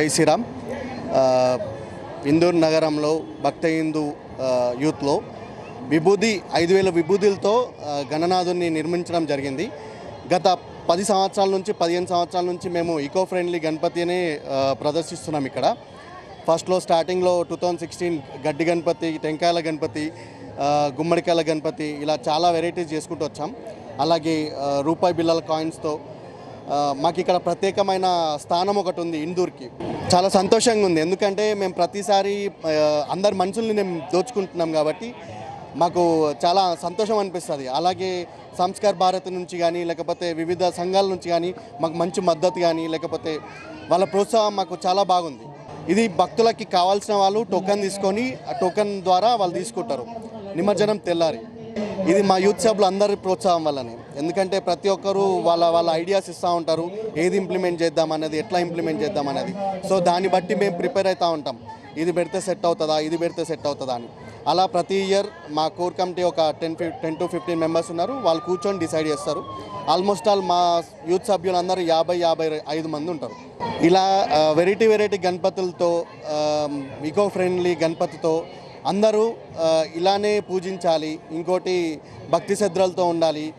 జై శ్రీరామ్. ఇందూర్ నగరంలో భక్త హిందూ యూత్లో విభూది ఐదు వేల విభూతులతో గణనాథుని నిర్మించడం జరిగింది. గత పది సంవత్సరాల నుంచి పదిహేను సంవత్సరాల నుంచి మేము ఈకో ఫ్రెండ్లీ గణపతిని ప్రదర్శిస్తున్నాం ఇక్కడ. ఫస్ట్లో స్టార్టింగ్లో టూ థౌజండ్ సిక్స్టీన్ గడ్డి గణపతి టెంకాయల గణపతి గుమ్మడికాయల గణపతి ఇలా చాలా వెరైటీస్ చేసుకుంటూ వచ్చాం. అలాగే రూపాయి బిల్లల కాయిన్స్తో మాకు ఇక్కడ ప్రత్యేకమైన స్థానం ఒకటి ఉంది ఇందూర్కి. చాలా సంతోషంగా ఉంది. ఎందుకంటే మేము ప్రతిసారి అందరి మనుషుల్ని మేము దోచుకుంటున్నాం కాబట్టి మాకు చాలా సంతోషం అనిపిస్తుంది. అలాగే సంస్కార్ భారత్ నుంచి కానీ లేకపోతే వివిధ సంఘాల నుంచి కానీ మాకు మంచి మద్దతు కానీ లేకపోతే వాళ్ళ ప్రోత్సాహం మాకు చాలా బాగుంది. ఇది భక్తులకి కావాల్సిన వాళ్ళు టోకెన్ తీసుకొని ఆ టోకెన్ ద్వారా వాళ్ళు తీసుకుంటారు. నిమజ్జనం తెల్లారి. ఇది మా యూత్ సభ్యులు అందరి ప్రోత్సాహం వల్లనే. ఎందుకంటే ప్రతి ఒక్కరు వాళ్ళ వాళ్ళ ఐడియాస్ ఇస్తూ ఉంటారు. ఏది ఇంప్లిమెంట్ చేద్దాం అనేది ఎట్లా ఇంప్లిమెంట్ చేద్దాం అనేది సో దాన్ని బట్టి మేము ప్రిపేర్ అవుతూ ఉంటాం. ఇది పెడితే సెట్ అవుతుందా ఇది పెడితే సెట్ అవుతుందా అని. అలా ప్రతి ఇయర్ మా కోర్ కమిటీ ఒక ten fif ten to fifteen members ఉన్నారు. వాళ్ళు కూర్చొని డిసైడ్ చేస్తారు. ఆల్మోస్ట్ ఆల్ మా యూత్ సభ్యులందరూ యాభై యాభై ఐదు మంది ఉంటారు. ఇలా వెరైటీ వెరైటీ గణపతులతో ఈకో ఫ్రెండ్లీ గణపతితో అందరూ ఇలానే పూజించాలి. ఇంకోటి భక్తి శ్రద్ధలతో ఉండాలి.